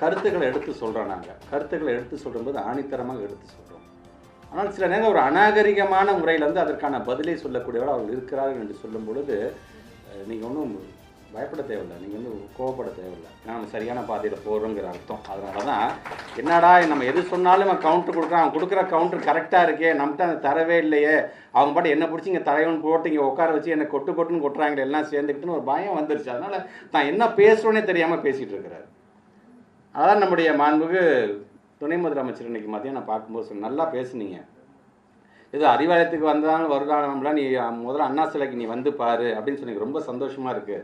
கருத்துக்களை எடுத்து சொல்கிறோம் நாங்கள் கருத்துக்களை எடுத்து சொல்லும்போது ஆணித்தரமாக எடுத்து சொல்கிறோம் ஆனால் சில நேரம் ஒரு அநாகரிகமான முறையில் வந்து அதற்கான பதிலை சொல்லக்கூடியவர்கள் அவர்கள் இருக்கிறார்கள் என்று சொல்லும் பொழுது நீங்கள் ஒன்றும் பயப்பட தேவையில்லை. நீங்கள் வந்து கோவப்பட தேவையில்லை. ஏன்னா நம்ம சரியான பாதையில் போகிறோங்கிற அர்த்தம். அதனால தான் என்னடா நம்ம எது சொன்னாலும் அவன் கவுண்டர் கொடுக்குறான். அவன் கொடுக்குற கவுண்டர் கரெக்டாக இருக்கே. நம்மகிட்ட அந்த தரவே இல்லையே. அவங்க பாட்டு என்ன பிடிச்சி இங்கே தலைவன் போட்டு இங்கே உட்கார வச்சு என்னை கொட்டு கொட்டுன்னு கொட்டுறாங்களே எல்லாம் சேர்ந்துக்கிட்டுன்னு ஒரு பயம் வந்துருச்சு. அதனால் தான் என்ன பேசுகிறோன்னே தெரியாமல் பேசிகிட்டு இருக்கிறாரு. அதான் நம்முடைய மாண்புக்கு துணை முதலமைச்சர் இன்னைக்கு மதியம் நான் பார்க்கும்போது நல்லா பேசுனீங்க. இது அறிவாலயத்துக்கு வந்தாலும் வருடானம்லாம் நீ முதல்ல அண்ணா சிலைக்கு நீ வந்து பாரு அப்படின்னு சொன்னீங்க. ரொம்ப சந்தோஷமா இருக்கு.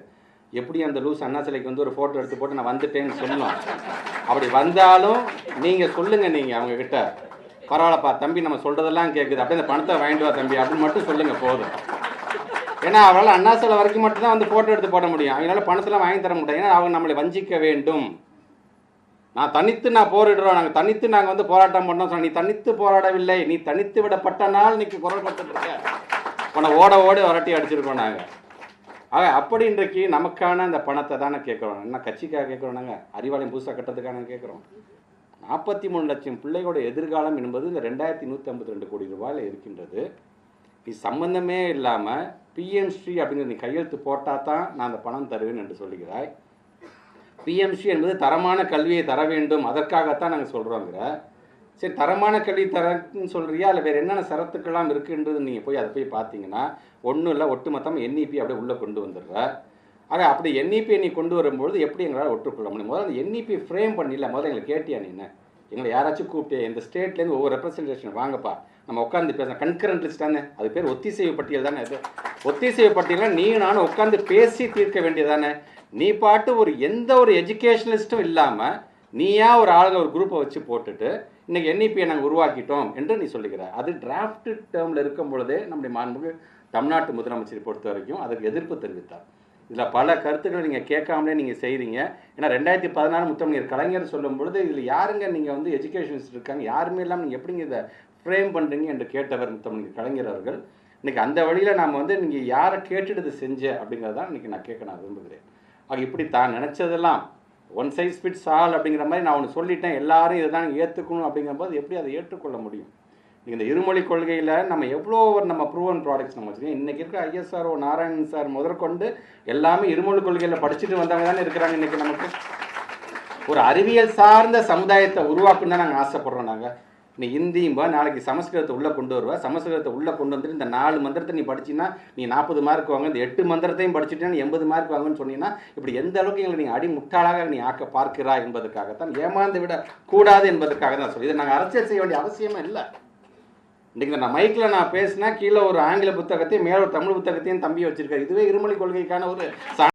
எப்படி அந்த லூஸ் அண்ணா சிலைக்கு வந்து ஒரு ஃபோட்டோ எடுத்து போட்டு நான் வந்துட்டேன்னு சொன்னோம். அப்படி வந்தாலும் நீங்கள் சொல்லுங்க நீங்கள் அவங்க கிட்ட பரவாயில்லப்பா தம்பி நம்ம சொல்றதெல்லாம் கேட்குது அப்படியே அந்த பணத்தை வாங்கிட்டு வா தம்பி அப்படின்னு மட்டும் சொல்லுங்க போதும். ஏன்னா அவரால் அண்ணா சிலை வரைக்கும் மட்டும்தான் வந்து ஃபோட்டோ எடுத்து போட முடியும். அவங்களால பணத்தெல்லாம் வாங்கி தர முடியாது. ஏன்னா அவங்க நம்மளை வஞ்சிக்க வேண்டும். நான் தனித்து நான் போரிடுறோம். நாங்கள் தனித்து நாங்கள் வந்து போராட்டம் பண்ணோம் சொன்னோம். நீ தனித்து போராடவில்லை. நீ தனித்து விடப்பட்ட நாள் இன்னைக்கு குரல் கொடுத்துட்டு உன்னை ஓட ஓட வரட்டி அடிச்சிருக்கோம் நாங்கள் ஆக அப்படி இன்றைக்கு நமக்கான அந்த பணத்தை தானே கேட்குறோம். என்ன கட்சிக்காக கேட்குறோம் நாங்கள் அறிவாலயம் புதுசாக கட்டத்துக்கான கேட்குறோம். நாற்பத்தி மூணு லட்சம் பிள்ளைகளோட எதிர்காலம் என்பது இந்த ரெண்டாயிரத்தி நூற்றி ஐம்பத்தி ரெண்டு கோடி ரூபாயில் இருக்கின்றது. நீ சம்பந்தமே இல்லாமல் பிஎம்ஸ்ரீ அப்படிங்கிற நீ கையெழுத்து போட்டால் தான் நான் அந்த பணம் தருவேன் என்று சொல்லுகிறாய். பிஎம்சி என்பது தரமான கல்வியை தர வேண்டும். அதற்காகத்தான் நாங்கள் சொல்கிறோங்கிற சரி தரமான கல்வி தரன்னு சொல்கிறியா இல்லை வேறு என்னென்ன சரத்துக்கெல்லாம் இருக்குன்றது நீங்கள் போய் அதை போய் பார்த்தீங்கன்னா ஒன்றும் இல்லை ஒட்டுமொத்தமாக என்இபி அப்படியே உள்ளே கொண்டு வந்துடுற. ஆக அப்படி என்இபி நீ கொண்டு வரும்பொழுது எப்படி எங்களால் ஒற்றுக்கொள்ள முடியும்? முதல்ல அந்த என்இபி ஃப்ரேம் பண்ணிடல முதல்ல எங்களை கேட்டியா நீ என்ன? எங்களை யாராச்சும் கூப்பிட்டு இந்த ஸ்டேட்லேருந்து ஒவ்வொரு ரெப்ரசன்டேஷன் வாங்கப்பா. நம்ம உட்காந்து பேசலாம். கன்கரண்ட் லிஸ்ட் தானே? அது பேர் ஒத்திசைவு பட்டியல் தானே அது? ஒத்திசைவு பட்டியலில் நீ நானும் உட்காந்து பேசி தீர்க்க வேண்டியதானே நீ பாட்டு ஒரு எந்த ஒரு எஜுகேஷனலிஸ்ட்டும் இல்லாமல் நீயா ஒரு ஆளுங்க ஒரு குரூப்பை வச்சு போட்டுட்டு இன்னைக்கு என்இபியை நாங்கள் உருவாக்கிட்டோம் என்று நீ சொல்லுகிற. அது டிராஃப்ட் டேர்மில் இருக்கும் பொழுதே நம்முடைய மாண்புக்கு தமிழ்நாட்டு முதலமைச்சரை பொறுத்த வரைக்கும் அதுக்கு எதிர்ப்பு தெரிவித்தார். இதில் பல கருத்துக்களை நீங்கள் கேட்காமலே நீங்கள் செய்கிறீங்க ஏன்னா ரெண்டாயிரத்தி பதினாறு முத்தமிழர் கலைஞர் சொல்லும் பொழுது இதில் யாருங்க நீங்கள் வந்து எஜுகேஷனிஸ்ட் இருக்காங்க? யாருமே இல்லாமல் நீங்கள் எப்படிங்க இதை ஃப்ரேம் பண்ணுறீங்க என்று கேட்டவர் முத்தமிழர் கலைஞர் அவர்கள். இன்றைக்கி அந்த வழியில் நாம் வந்து நீங்கள் யாரை கேட்டுட்டு செஞ்ச அப்படிங்கிறதான் இன்றைக்கி நான் கேட்க நான் விரும்புகிறேன். அது இப்படி தான் நினச்சதெல்லாம் ஒன் சைஸ் ஃபிட்ஸ் ஆல் அப்படிங்கிற மாதிரி நான் ஒன்று சொல்லிட்டேன். எல்லாரும் இதை தான் ஏற்றுக்கணும் அப்படிங்கும்போது எப்படி அதை ஏற்றுக்கொள்ள முடியும்? இந்த இருமொழி கொள்கையில் நம்ம எவ்வளோ ஒரு நம்ம ப்ரூவன் ப்ராடக்ட்ஸ் நம்ம வச்சுருக்கோம். இன்றைக்கி இருக்கிற ஐஎஸ்ஆர்ஓ நாராயணன் சார் முதற்கொண்டு எல்லாமே இருமொழி கொள்கையில் படிச்சுட்டு வந்தவங்க தானே இருக்கிறாங்க இன்றைக்கி நமக்கு. ஒரு அறிவியல் சார்ந்த சமுதாயத்தை உருவாக்குன்னு தான் நாங்கள் ஆசைப்படுறோம் நாங்கள் நீ ஹிந்தியும்பா நாளைக்கு சமஸ்கிருதத்தை உள்ளே கொண்டு வருவா. சமஸ்கிருதத்தை உள்ளே கொண்டு வந்துட்டு இந்த நாலு மந்திரத்தை நீ படிச்சின்னா நீ நாற்பது மார்க் வாங்க இந்த எட்டு மந்திரத்தையும் படிச்சுட்டா நீ எண்பது மார்க் வாங்கன்னு சொன்னீங்கன்னா இப்படி எந்த அளவுக்கு எங்களை நீங்கள் அடி முட்டாளாக நீ ஆக்க பார்க்கிறா என்பதற்காகத்தான் ஏமாந்து விட கூடாது என்பதற்காக தான் சொல்லி இதை நாங்கள் அரசியல் செய்ய வேண்டிய அவசியமே இல்லை. இன்றைக்கி நான் மைக்கில் நான் பேசினா கீழே ஒரு ஆங்கில புத்தகத்தையும் மேலே ஒரு தமிழ் புத்தகத்தையும் தம்பி வச்சிருக்காரு. இதுவே இருமொழி கொள்கைக்கான ஒரு